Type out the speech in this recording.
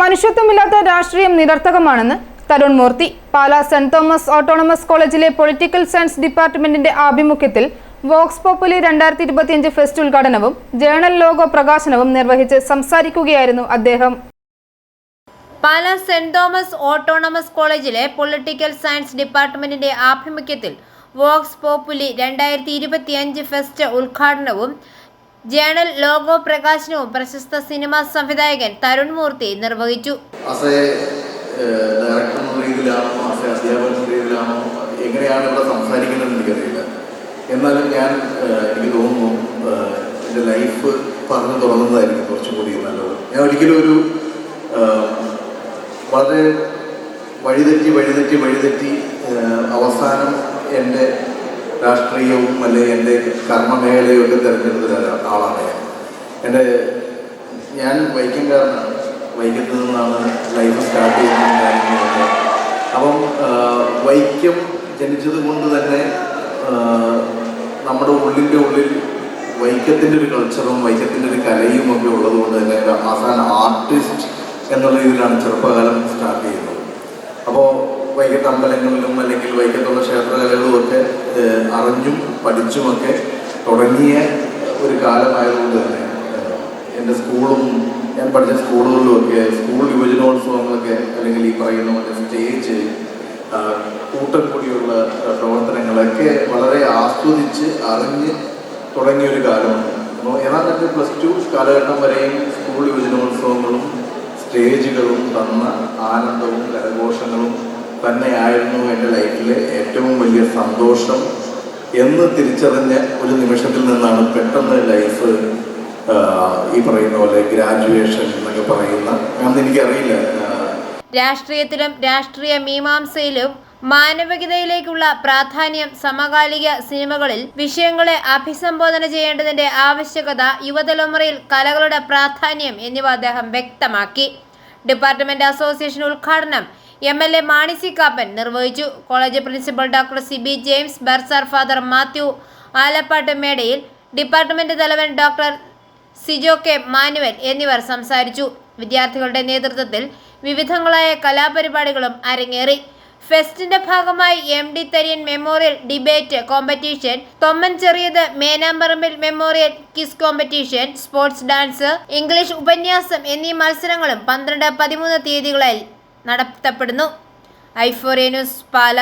മനുഷ്യത്വമില്ലാത്ത രാഷ്ട്രീയം നിരർത്ഥകമാണെന്ന് Tarun Moorthy. Pala saint Thomas autonomous കോളേജിലെ political science ഡിപ്പാർട്ട്മെന്റിന്റെ ആഭിമുഖ്യത്തിൽ വോക്സ് പോപ്പുലി രണ്ടായിരത്തി ഇരുപത്തിയഞ്ച് ഫെസ്റ്റ് ഉദ്ഘാടനവും ജേണൽ ലോഗോ പ്രകാശനവും നിർവഹിച്ച് സംസാരിക്കുകയായിരുന്നു അദ്ദേഹം. പാലാ സെന്റ് തോമസ് ഓട്ടോണമസ് കോളേജിലെ പൊളിറ്റിക്കൽ സയൻസ് ഡിപ്പാർട്ട്മെന്റിന്റെ ആഭിമുഖ്യത്തിൽ വോക്സ് പോപ്പുലി രണ്ടായിരത്തി ഇരുപത്തിയഞ്ച് ഫെസ്റ്റ് ഉദ്ഘാടനവും ജേണൽ ലോഗോ പ്രകാശനവും പ്രശസ്ത സിനിമാ സംവിധായകൻ തരുൺ മൂർത്തി നിർവഹിച്ചു. എങ്ങനെയാണ് ഇവിടെ സംസാരിക്കുന്നത് എനിക്കറിയില്ല. എന്നാലും ഞാൻ എനിക്ക് തോന്നുന്നു എന്റെ ലൈഫ് പറഞ്ഞു തുടങ്ങുന്നതായിരിക്കും കുറച്ചും കൂടി നല്ലത്. ഞാൻ ഒരിക്കലും ഒരു വളരെ വഴിതെറ്റി വഴിതെറ്റി വഴിതെറ്റി അവസാനം എന്റെ രാഷ്ട്രീയവും അല്ലെങ്കിൽ എന്റെ കർമ്മമേഖലയും ഒക്കെ തിരഞ്ഞെടുത്ത ആളാണ് ഞാൻ. എന്റെ ഞാൻ വൈക്കംകാരനാണ്. വൈക്കത്തു നിന്നാണ് ലൈഫ് സ്റ്റാർട്ട് ചെയ്യുന്നത് കാര്യങ്ങളൊക്കെ അപ്പം വൈക്കം ജനിച്ചത് കൊണ്ട് തന്നെ നമ്മുടെ ഉള്ളിന്റെ ഉള്ളിൽ വൈക്കത്തിന്റെ ഒരു കൾച്ചറും വൈക്കത്തിന്റെ ഒരു കലയും ഒക്കെ ഉള്ളത് കൊണ്ട് തന്നെ അവസാന ആർട്ടിസ്റ്റ് എന്നുള്ള രീതിയിലാണ് ചെറുപ്പകാലം സ്റ്റാർട്ട് ചെയ്യുന്നത്. അപ്പോൾ വൈക്കത്ത് അമ്പലങ്ങളിലും അല്ലെങ്കിൽ വൈക്കത്തുള്ള അറിഞ്ഞും പഠിച്ചുമൊക്കെ തുടങ്ങിയ ഒരു കാലമായതുകൊണ്ട് തന്നെ എന്റെ സ്കൂളും ഞാൻ പഠിച്ച സ്കൂളുകളിലുമൊക്കെ സ്കൂൾ യുവജനോത്സവങ്ങളൊക്കെ അല്ലെങ്കിൽ ഈ പറയുന്ന പോലെ സ്റ്റേജ് കൂട്ടം കൂടിയുള്ള പ്രവർത്തനങ്ങളൊക്കെ വളരെ ആസ്വദിച്ച് അറിഞ്ഞ് തുടങ്ങിയ ഒരു കാലമാണ് അപ്പോൾ ഏതാണ്ട് എന്റെ പ്ലസ് ടു കാലഘട്ടം വരെയും സ്കൂൾ യുവജനോത്സവങ്ങളും സ്റ്റേജുകളും തന്ന ആനന്ദവും കരഘോഷങ്ങളും തന്നെയായിരുന്നു എന്റെ ലൈഫിലെ ഏറ്റവും വലിയ സന്തോഷം. എന്ന് തിരിച്ചറിഞ്ഞ ഒരു നിമിഷത്തിൽ നിന്നാണ് പെട്ടെന്ന് ലൈഫ് ഈ പറയുന്ന പോലെ ഗ്രാജുവേഷൻ എന്നൊക്കെ പറയുന്ന അന്ന് എനിക്കറിയില്ല. രാഷ്ട്രീയത്തിലും രാഷ്ട്രീയ മീമാംസയിലും മാനവികതയിലേക്കുള്ള പ്രാധാന്യം സമകാലിക സിനിമകളിൽ വിഷയങ്ങളെ അഭിസംബോധന ചെയ്യേണ്ടതിന്റെ ആവശ്യകത യുവതലമുറയിൽ കലകളുടെ പ്രാധാന്യം എന്നിവ അദ്ദേഹം വ്യക്തമാക്കി. ഡിപ്പാർട്ട്മെന്റ് അസോസിയേഷൻ ഉദ്ഘാടനം M L A Mani C Kappan നിർവഹിച്ചു. College principal doctor Sibi James bursar father Mathew Alappatt Medayil department തലവൻ ഡോക്ടർ സിജോ കെ മാനുവൽ എന്നിവർ സംസാരിച്ചു. വിദ്യാർത്ഥികളുടെ നേതൃത്വത്തിൽ വിവിധങ്ങളായ കലാപരിപാടികളും അരങ്ങേറി. ഫെസ്റ്റിന്റെ ഭാഗമായി M D Thariyan memorial debate competition Thomman Cheriyath Menamparambil memorial quiz competition sports dance English ഉപന്യാസം എന്നീ മത്സരങ്ങളും പന്ത്രണ്ട് പതിമൂന്ന് തീയതികളിൽ നടത്തപ്പെടുന്നു. ഐഫോറേനുസ് പാല